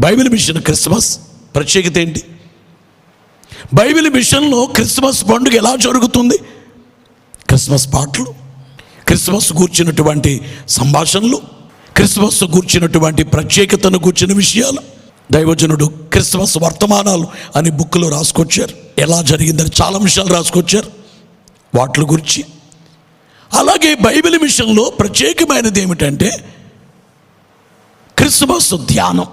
Bible machine Christmas ప్రత్యేకత ఏంటి? Bible మిషన్లో క్రిస్మస్ పండుగ ఎలా జరుగుతుంది? క్రిస్మస్ పాటలు క్రిస్మస్ కూర్చున్నటువంటి సంభాషణలు క్రిస్మస్ కూర్చున్నటువంటి ప్రత్యేకతను కూర్చున్న విషయాలు. దైవజనుడు క్రిస్మస్ వర్తమానాలు అని బుక్లో రాసుకొచ్చారు. ఎలా జరిగిందని చాలా విషయాలు రాసుకొచ్చారు. వాటి గురించి. అలాగే బైబిల్ మిషన్లో ప్రత్యేకమైనది ఏమిటంటే క్రిస్మస్ ధ్యానం.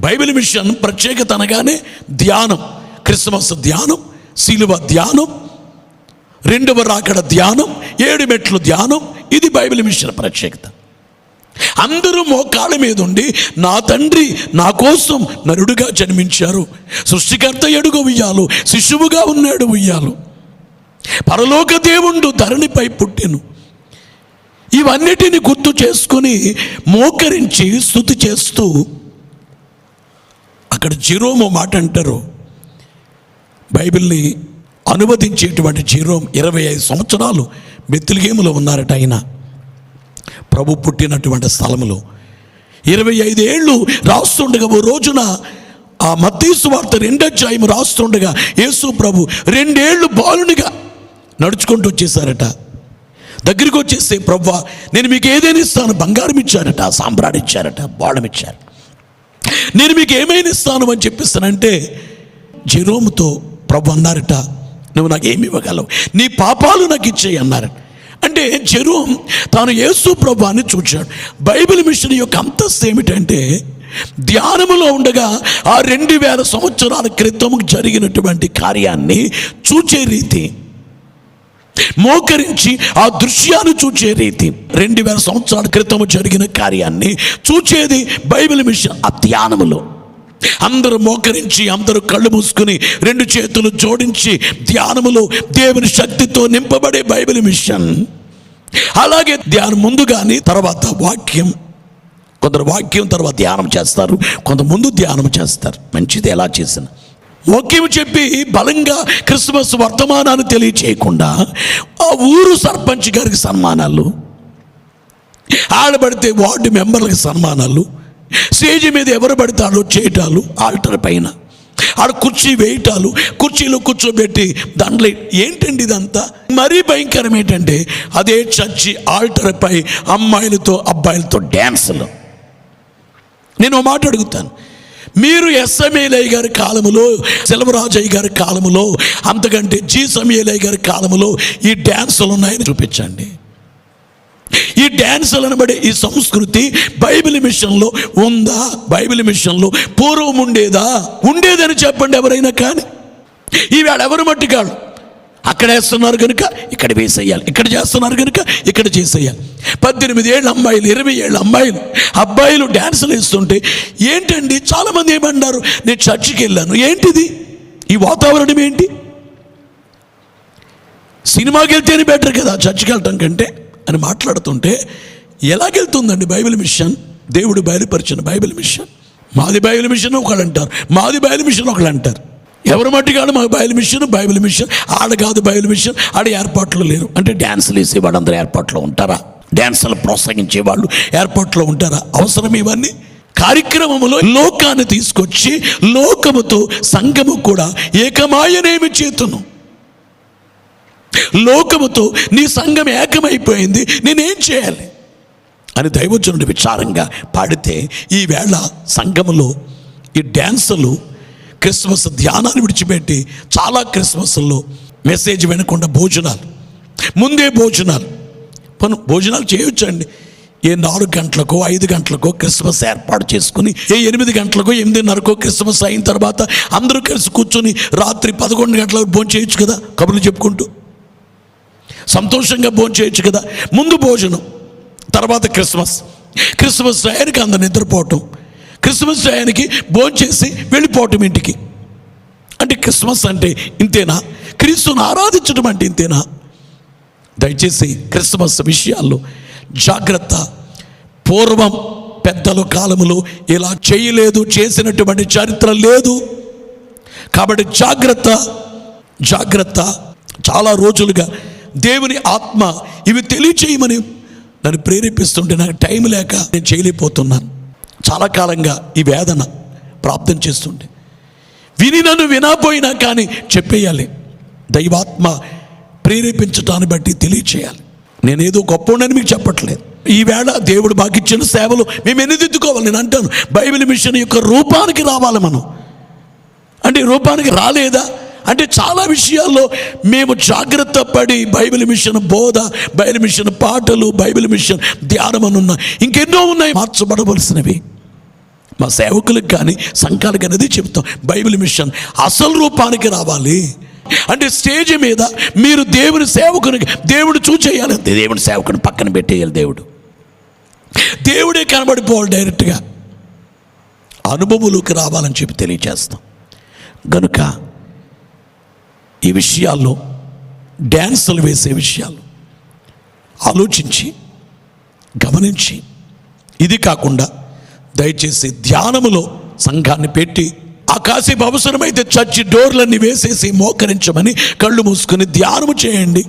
బైబిల్ మిషన్ ప్రత్యేకత అనగానే ధ్యానం క్రిస్మస్ ధ్యానం శిలువ ధ్యానం రెండవ రాకడ ధ్యానం ఏడు మెట్లు ధ్యానం ఇది బైబిల్ మిషన్ ప్రత్యేకత. అందరూ మోకాళ్ళ మీద ఉండి నా తండ్రి నా కోసం నరుడుగా జన్మించారు సృష్టికర్త ఎడుగు ఉయ్యాలు శిశువుగా ఉన్నాడు ఉయ్యాలు. పరలోక దేవుండు ధరణిపై పుట్టెను. ఇవన్నిటిని గుర్తు చేసుకుని మోకరించి స్థుతి చేస్తూ అక్కడ జిరోము మాట అంటారు. బైబిల్ని అనువదించేటువంటి జీరోమ్ ఇరవై ఐదు సంవత్సరాలు మెత్తులుగేములో ఉన్నారట ఆయన. ప్రభు పుట్టినటువంటి స్థలములో. ఇరవై ఐదు ఏళ్ళు రాస్తుండగా ఓ రోజున ఆ మత్తీసు వార్త రెండధ్యాయం రాస్తుండగా యేసు ప్రభు రెండేళ్ళు బాలునిగా నడుచుకుంటూ వచ్చేసారట. దగ్గరికి వచ్చేస్తే ప్రవ్వా నేను మీకు ఏదైనా ఇస్తాను బంగారం ఇచ్చారట సాంబ్రాడు ఇచ్చారట బాణం ఇచ్చారు. నేను మీకు ఏమైనా ఇస్తాను అని చెప్పిస్తానంటే జెరోముతో ప్రభు అన్నారట నువ్వు నాకు ఏమి ఇవ్వగలవు? నీ పాపాలు నాకు ఇచ్చేయి అన్నారట. అంటే జెరూమ్ తాను యేసు ప్రభు అని చూచాడు. బైబిల్ మిషన్ యొక్క అంతస్తు ఏమిటంటే ధ్యానములో ఉండగా ఆ రెండు వేల సంవత్సరాల క్రితం జరిగినటువంటి కార్యాన్ని చూచే రీతి. మోకరించి ఆ దృశ్యాన్ని చూచే రీతి రెండు వేల సంవత్సరాల క్రితం జరిగిన కార్యాన్ని చూచేది బైబిల్ మిషన్ ఆ ధ్యానములో అందరూ మోకరించి అందరూ కళ్ళు మూసుకుని రెండు చేతులు జోడించి ధ్యానములో దేవుని శక్తితో నింపబడే బైబిల్ మిషన్. అలాగే ధ్యానం ముందు కానీ తర్వాత వాక్యం. కొందరు వాక్యం తర్వాత ధ్యానం చేస్తారు. కొంత ముందు ధ్యానం చేస్తారు. మంచిది ఎలా చేసినా. వాక్యం చెప్పి బలంగా క్రిస్మస్ వర్తమానాన్ని తెలియచేయకుండా ఆ ఊరు సర్పంచ్ గారికి సన్మానాలు ఆడబడితే వార్డు మెంబర్లకు సన్మానాలు స్టేజ్ మీద ఎవరు పడతాడో చేయటాలు ఆల్టర్ పైన. ఆడ కుర్చీ వేయటాలు కుర్చీలో కూర్చోబెట్టి దాంట్లో ఏంటండి ఇదంతా? మరీ భయంకరం ఏంటంటే అదే చర్చి ఆల్టర్ పై అమ్మాయిలతో అబ్బాయిలతో డ్యాన్సులు. నేను ఓ మాట అడుగుతాను. మీరు ఎస్ఎంఏలయ్య గారి కాలములో సెలవరాజయ్య గారి కాలములో అంతకంటే జి సమేలయ్య గారి కాలములో ఈ డ్యాన్సులు ఉన్నాయని చూపించండి. ఈ డ్యాన్సులు అనబడే ఈ సంస్కృతి బైబిల్ మిషన్లో ఉందా? బైబిల్ మిషన్లో పూర్వం ఉండేదా? ఉండేదని చెప్పండి ఎవరైనా కానీ. ఈవేళ ఎవరు మట్టి కాడు అక్కడ వేస్తున్నారు కనుక ఇక్కడ వేసేయాలి. ఇక్కడ చేస్తున్నారు కనుక ఇక్కడ చేసేయాలి. పద్దెనిమిది ఏళ్ళ అమ్మాయిలు ఇరవై ఏళ్ళ అమ్మాయిలు అబ్బాయిలు డ్యాన్సులు వేస్తుంటే ఏంటండి? చాలామంది ఏమన్నారు? నేను చర్చికి వెళ్ళాను. ఏంటిది? ఈ వాతావరణం ఏంటి? సినిమాకి వెళ్తేనే బెటర్ కదా చర్చికి వెళ్ళటం కంటే అని మాట్లాడుతుంటే ఎలాగెళ్తుందండి బైబిల్ మిషన్? దేవుడు బయలుపరిచిన బైబిల్ మిషన్. మాది బైబిల్ మిషన్ ఒకళ్ళు అంటారు. మాది బైబిల్ మిషన్ ఒకళ్ళు అంటారు. ఎవరు మట్టి కాదు? మాకు బైబిల్ మిషన్ బైబిల్ మిషన్. ఆడ కాదు బైబిల్ మిషన్. ఆడ ఏర్పాట్లు లేరు. అంటే డ్యాన్సులు వేసేవాడు అందరూ ఏర్పాట్లో ఉంటారా? డ్యాన్సులు ప్రోత్సహించే వాళ్ళు ఏర్పాట్లో ఉంటారా? అవసరం ఇవన్నీ? కార్యక్రమంలో లోకాన్ని తీసుకొచ్చి లోకముతో సంఘము కూడా ఏకమాయనేమి చేతును. లోకముతో నీ సంఘం ఏకమైపోయింది నేనేం చేయాలి? అని దైవజనుడి విచారంగా పాడితే ఈవేళ సంఘములో ఈ డ్యాన్సులు క్రిస్మస్ ధ్యానాన్ని విడిచిపెట్టి చాలా క్రిస్మస్లో మెసేజ్ వినకుండా భోజనాలు ముందే భోజనాలు. పను భోజనాలు చేయొచ్చండి. ఏ నాలుగు గంటలకో ఐదు గంటలకో క్రిస్మస్ ఏర్పాటు చేసుకుని ఏ ఎనిమిది గంటలకో ఎనిమిదిన్నరకో క్రిస్మస్ అయిన తర్వాత అందరూ కలిసి కూర్చొని రాత్రి పదకొండు గంటలకు భోజనం చేయొచ్చు కదా? కబుర్లు చెప్పుకుంటూ. సంతోషంగా భోజనం చేయొచ్చు కదా? ముందు భోజనం తర్వాత క్రిస్మస్. క్రిస్మస్ టైంకి అందరు నిద్రపోవటం. క్రిస్మస్ టయానికి భోంచేసి వెళ్ళిపోవటం ఇంటికి. అంటే క్రిస్మస్ అంటే ఇంతేనా? క్రీస్తును ఆరాధించడం అంటే ఇంతేనా? దయచేసి క్రిస్మస్ విషయాల్లో జాగ్రత్త. పూర్వం పెద్దల కాలములో ఇలా చేయలేదు చేసినటువంటి చరిత్ర లేదు. కాబట్టి జాగ్రత్త జాగ్రత్త. చాలా రోజులుగా దేవుని ఆత్మ ఇవి తెలియచేయమని నన్ను ప్రేరేపిస్తుంటే నాకు టైం లేక నేను చేయలేకపోతున్నాను. చాలా కాలంగా ఈ వేదన ప్రాప్తం చేస్తుండే విని నన్ను వినపోయినా కానీ చెప్పేయాలి. దైవాత్మ ప్రేరేపించటాన్ని బట్టి తెలియచేయాలి. నేనేదో గొప్ప మీకు చెప్పట్లేదు. ఈవేళ దేవుడు మాకు ఇచ్చిన సేవలు మేము ఎన్నిదిద్దుకోవాలి? నేను అంటాను బైబిల్ మిషన్ యొక్క రూపానికి రావాలి మనం. అంటే రూపానికి రాలేదా? అంటే చాలా విషయాల్లో మేము జాగ్రత్త పడి బైబిల్ మిషన్ బోధ బైబిల్ మిషన్ పాటలు బైబిల్ మిషన్ ధ్యానం అని ఉన్నాయి. ఇంకెన్నో ఉన్నాయి మార్చబడవలసినవి. మా సేవకులకు కానీ సంఘాలకు అనేది చెప్తాం బైబిల్ మిషన్ అసలు రూపానికి రావాలి. అంటే స్టేజ్ మీద మీరు దేవుని సేవకుని దేవుడు చూచేయాలి దేవుని సేవకుని పక్కన పెట్టేయాలి దేవుడు. దేవుడే కనబడిపోవాలి డైరెక్ట్గా. అనుభవంలోకి రావాలని చెప్పి తెలియజేస్తాం గనుక ఈ విషయాల్లో డ్యాన్సులు వేసే విషయాలు ఆలోచించి గమనించి ఇది కాకుండా దయచేసి ధ్యానములో సంఘాన్ని పెట్టి ఆ కాసేపు అవసరమైతే చర్చి డోర్లన్నీ వేసేసి మోకరించమని కళ్ళు మూసుకొని ధ్యానము చేయండి.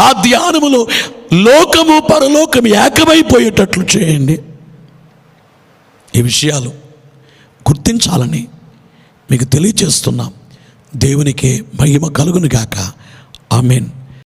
ఆ ధ్యానములో లోకము పరలోకం ఏకమైపోయేటట్లు చేయండి. ఈ విషయాలు గుర్తించాలని మీకు తెలియచేస్తున్నాం. దేవునికి మహిమ కలుగును గాక ఆమెన్.